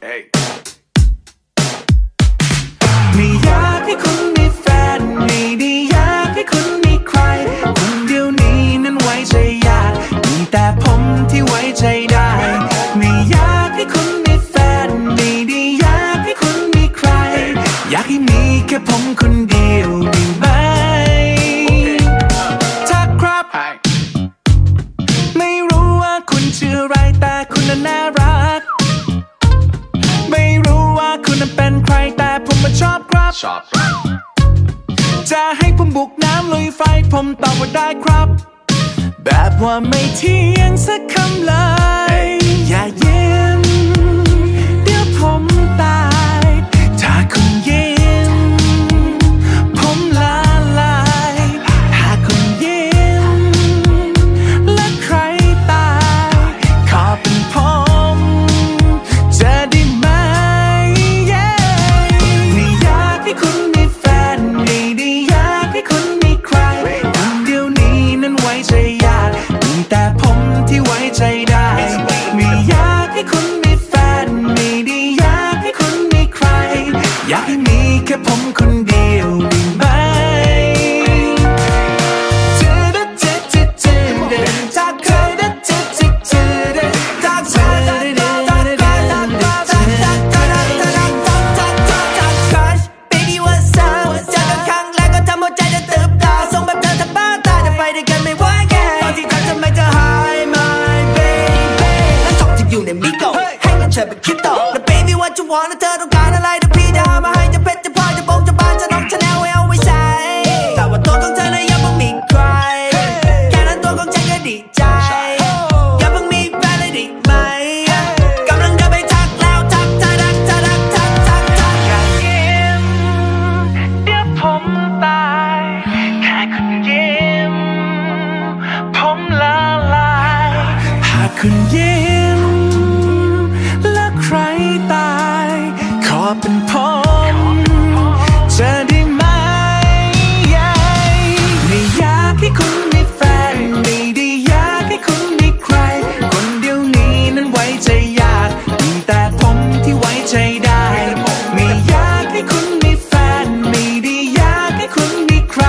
Hey. ไม่อยากให้คุณมีแฟนไม่ได้อยากให้คุณมีใคร คนเดียวนี้นั้นไว้ใจยากมีแต่ผมที่ไว้ใจได้ ไม่อยากให้คุณมีแฟนไม่ได้อยากให้คุณมีใคร อยากให้มีแค่ผมคนเดียวได้ไหมถ้าครับ Hi. ไม่รู้ว่าคุณชื่ออะไรแต่คุณน่ะน่ารัก มาชอบครับ Shop. จะให้ผมบุกน้ำลุยไฟผมตอบว่าได้ครับ แบบว่าไม่เที่ยงสักคำเลย อย่าเย็ ในมิโกให้มันเธอไปคิดต่อแล้ว baby what you want เธอต้องการอะไรเดี๋พี่จะหามาให้จะเพชรจะพลอยจะบงจะบานจะน้องชาแนลไว้เอาไว้ใช้แต่ว่าตัวของเธอนะยังไม่มีใคร แค่นั้นตัวของฉันก็ดีใจยังเพิ่งมีแฟนเลยดีไหมกำลังจะไปทักแล้วทักทักทักทักทักทักทักอยากยิ้มเดี๋ยวผมตายแค่คุณยิ้มผมละลายหากคุณยิ้ม ผมได้ไหม ไม่ยากให้คุณมีแฟน ไม่ได้ยากให้คุณมีใคร คนเดียวนี้นั้นไว้ใจยากมีแต่ผมที่ไว้ใจได้ ไม่ยากให้คุณมีแฟน ไม่ได้ยากให้คุณมีใคร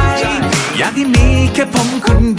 อยากให้มีแค่ผมคนเดียว